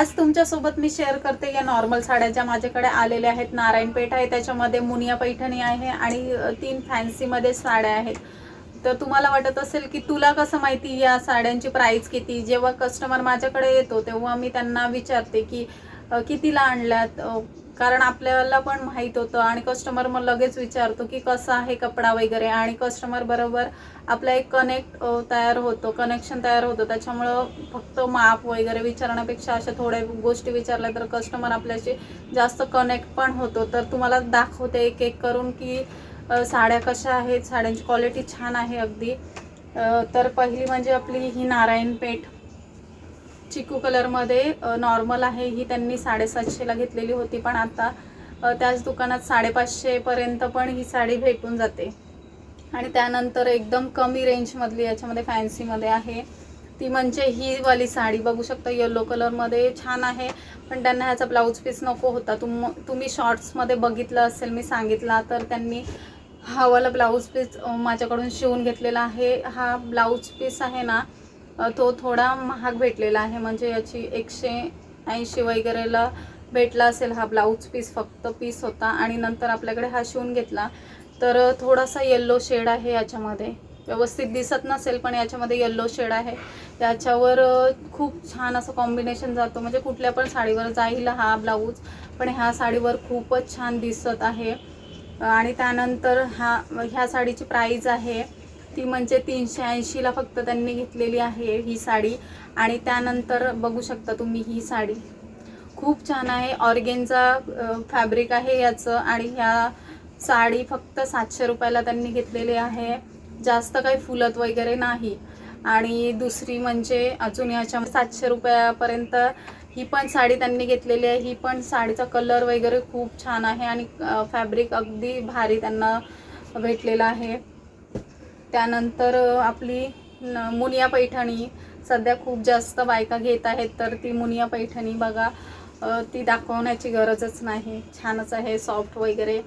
आज तुमच्यासोबत मी शेअर करते. या नॉर्मल साड्या ज्या माझ्याकडे आलेल्या आहेत. नारायणपेठ आहे त्याच्यामध्ये मुनिया पैठणी आहे आणि तीन फॅन्सीमध्ये साड्या आहेत. तर तुम्हाला वाटत असेल की तुला कसं माहिती या साड्यांची प्राईस किती? जेव्हा कस्टमर माझ्याकडे येतो तेव्हा मी त्यांना विचारते की कितीला आणल्यात कारण आपल्याला पण माहीत होतं आणि कस्टमर मग लगेच विचारतो की कसा आहे कपडा वगैरे आणि कस्टमर बरोबर आपला एक कनेक्ट तयार होतो कनेक्शन तयार होतं. त्याच्यामुळं फक्त माप वगैरे विचारण्यापेक्षा अशा थोड्या गोष्टी विचारल्या तर कस्टमर आपल्याशी जास्त कनेक्ट पण होतो. तर तुम्हाला दाखवते एक एक करून की साड्या कशा आहेत साड्यांची क्वालिटी छान आहे अगदी. तर पहिली म्हणजे आपली ही नारायण पेठ. चिकू कलरमध्ये नॉर्मल आहे. ही त्यांनी साडेसातशेला घेतलेली होती पण आता त्याच दुकानात साडेपाचशेपर्यंत पण ही साडी भेटून जाते. आणि त्यानंतर एकदम कमी रेंजमधली याच्यामध्ये फॅन्सीमध्ये आहे. ती म्हणजे ही वाली साडी बघू शकता येलो कलरमध्ये छान आहे. पण त्यांना ह्याचा ब्लाऊज पीस नको होता. तुम तुम्ही शॉर्ट्समध्ये बघितलं असेल मी सांगितला तर त्यांनी हा वाला ब्लाऊज पीस माझ्याकडून शिवून घेतलेला आहे. हा ब्लाऊज पीस आहे ना तो थोडा महाग भेटलेला आहे. म्हणजे याची एकशे ऐंशी वगैरेला भेटला असेल हा ब्लाऊज पीस फक्त पीस होता आणि नंतर आपल्याकडे हा शिवून घेतला. तर थोडासा येल्लो शेड आहे याच्यामध्ये. व्यवस्थित दिसत नसेल पण याच्यामध्ये येल्लो शेड आहे. त्याच्यावर खूप छान असं कॉम्बिनेशन जातो. म्हणजे कुठल्या पण साडीवर जाईल हा ब्लाऊज पण ह्या साडीवर खूपच छान दिसत आहे. आणि त्यानंतर हा ह्या साडीची प्राईज आहे ती म्हणजे तीनशे ऐंशीला फक्त त्यांनी घेतलेली आहे ही साडी. आणि त्यानंतर बघू शकता तुम्ही ही साडी. खूप छान आहे. ऑर्गेनचा फॅब्रिक आहे याचं आणि ह्या साडी फक्त सातशे रुपयाला त्यांनी घेतलेली आहे. जास्त काही फुलत वगैरे नाही. आणि दुसरी म्हणजे अजून याच्या सातशे रुपयापर्यंत ही पण साडी त्यांनी घेतलेली आहे. ही पण साडीचा कलर वगैरे खूप छान आहे आणि फॅब्रिक अगदी भारी त्यांना भेटलेला आहे. त्यानंतर आपली न- मुनिया पैठणी. सध्या खूप जास्त बायका घेत आहेत तर ती मुनिया पैठणी बघा ती दाखवण्याची गरजच नाही. छानच आहे सॉफ्ट वगैरे.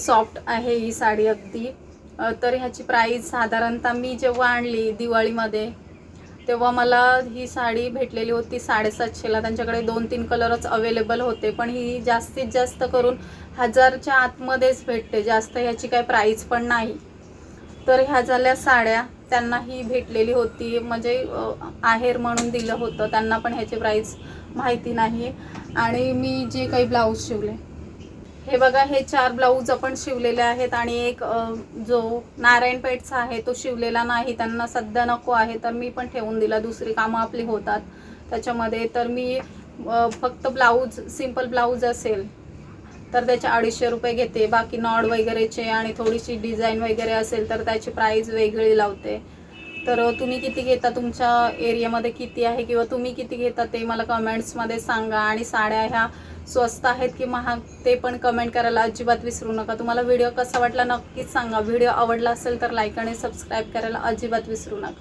सॉफ्ट आहे ही साडी अगदी. तर ह्याची प्राईस साधारणतः मी जेव्हा आणली दिवाळीमध्ये तेव्हा मला ही साडी भेटलेली होती साडेसातशेला. त्यांच्याकडे दोन तीन कलरच अवेलेबल होते पण ही जास्तीत जास्त करून हजारच्या आतमध्येच भेटते. जास्त ह्याची काही प्राईस पण नाही. तर ह्या झाल्या साड्या. त्यांना ही भेटलेली होती. म्हणजे आहेर म्हणून दिलं होतं. त्यांना पण ह्याची प्राईस माहिती नाही. आणि मी जे काही ब्लाऊज शिवले. हे बघा हे चार ब्लाऊज आपण शिवलेले आहेत. आणि एक जो नारायणपेठचा आहे तो शिवलेला नाही. त्यांना सध्या नको आहे. तर मी पण ठेवून दिला. दुसरी कामं आपली होतात. त्याच्यामध्ये तर मी फक्त ब्लाऊज सिंपल ब्लाऊज असेल. तर त्याचे अडीचशे रुपये घेते. बाकी नॉड वगैरेचे आणि थोडीशी डिझाईन वगैरे असेल तर त्याची प्राईज वेगळी लावते. तर तुम्ही किती घेता? तुमच्या एरियामध्ये किती आहे किंवा तुम्ही किती घेता ते मला कमेंट्समध्ये सांगा. आणि साड्या ह्या स्वस्त आहेत की महाग ते पण कमेंट करायला अजिबात विसरू नका. तुम्हाला व्हिडिओ कसा वाटला नक्कीच सांगा. व्हिडिओ आवडला असेल तर लाईक आणि सबस्क्राईब करायला अजिबात विसरू नका.